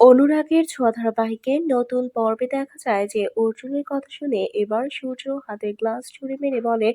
অনুরাগের ছোঁয়া ধারাবাহিকের নতুন পর্বে দেখা যায় যে অর্জুনের কথা শুনে এবার সূর্য হাতের গ্লাস ছুঁড়ে মেরে বলে,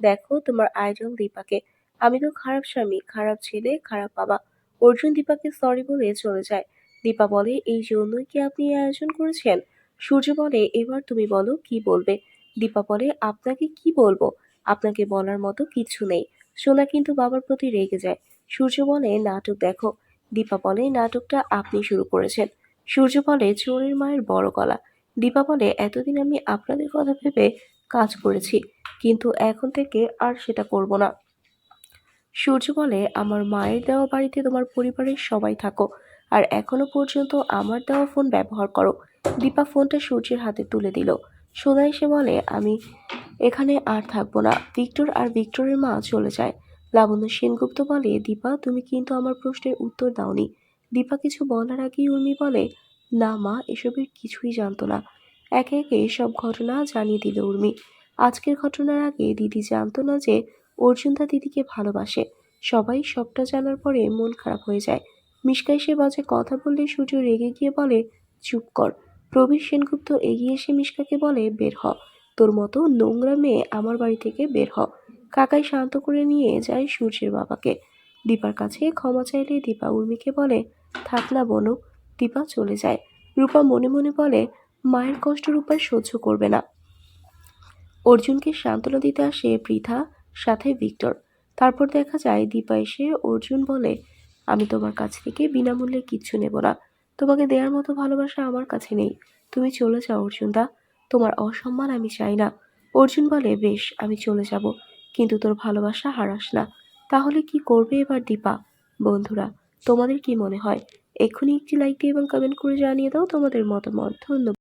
দেখো, তোমার আইডল দীপাকে। আমি তো খারাপ স্বামী, খারাপ ছেলে, খারাপ বাবা। অর্জুন দীপাকে সরি বলে চলে যায়। দীপা বলে, এই জন্যই কি আপনি আয়োজন করেছেন? সূর্য বলে, এবার তুমি বলো, কি বলবে? দীপা বলে, আপনাকে কি বলব? আপনাকে বলার মতো কিছু নেই। সোনা কিন্তু বাবার প্রতি রেগে যায়। সূর্য বলে, নাটক দেখো। দীপা বলে, নাটকটা আপনি শুরু করেছেন। সূর্য বলে, চোরের মায়ের বড় গলা। দীপা বলে, এতদিন আমি আপনাদের কথা ভেবে কাজ করেছি, কিন্তু এখন থেকে আর সেটা করব না। সূর্য বলে, আমার মায়ের দেওয়া বাড়িতে তোমার পরিবারের সবাই থাকো, আর এখনও পর্যন্ত আমার দেওয়া ফোন ব্যবহার করো। দীপা ফোনটা সূর্যের হাতে তুলে দিল। সোনা এসে বলে, আমি এখানে আর থাকব না। ভিক্টর আর ভিক্টরের মা চলে যায়। লাবণ্য সেনগুপ্ত বলে, দীপা, তুমি কিন্তু আমার প্রশ্নের উত্তর দাওনি। দীপা কিছু বলার আগেই উর্মি বলে, না মা, এসবের কিছুই জানতো না। একে একে সব ঘটনা জানিয়ে দিল উর্মি। আজকের ঘটনার আগে দিদি জানতো না যে অর্জুন তার দিদিকে ভালোবাসে। সবাই সবটা জানার পরে মন খারাপ হয়ে যায়। মিশকা এসে বাজে কথা বললে সূর্য রেগে গিয়ে বলে, চুপ কর। প্রবীর সেনগুপ্ত এগিয়ে এসে মিশকাকে বলে, বের হ। তোর মতো নোংরা মেয়ে আমার বাড়ি থেকে বের হ। কাকাই শান্ত করে নিয়ে যায় সূর্যের বাবাকে। দীপার কাছে ক্ষমা চাইলে দীপা উর্মিকে বলে, থাক না বনু। দীপা চলে যায়। রূপা মনে মনে বলে, মায়ের কষ্ট রূপায় সহ্য করবে না। অর্জুনকে সান্ত্বনা দিতে আসে পৃথা, সাথে ভিক্টর। তারপর দেখা যায় দীপা এসে অর্জুন বলে, আমি তোমার কাছ থেকে বিনামূল্যে কিচ্ছু নেব না। তোমাকে দেওয়ার মতো ভালোবাসা আমার কাছে নেই। তুমি চলে যাও অর্জুনদা। তোমার অসম্মান আমি চাই না। অর্জুন বলে, বেশ, আমি চলে যাব। কিন্তু তোর ভালোবাসা হারাস না। তাহলে কি করবে এবার দীপা? বন্ধুরা, তোমাদের কি মনে হয়? এক্ষুনি একটি লাইক দিয়ে এবং কমেন্ট করে জানিয়ে দাও তোমাদের মতামত। ধন্যবাদ।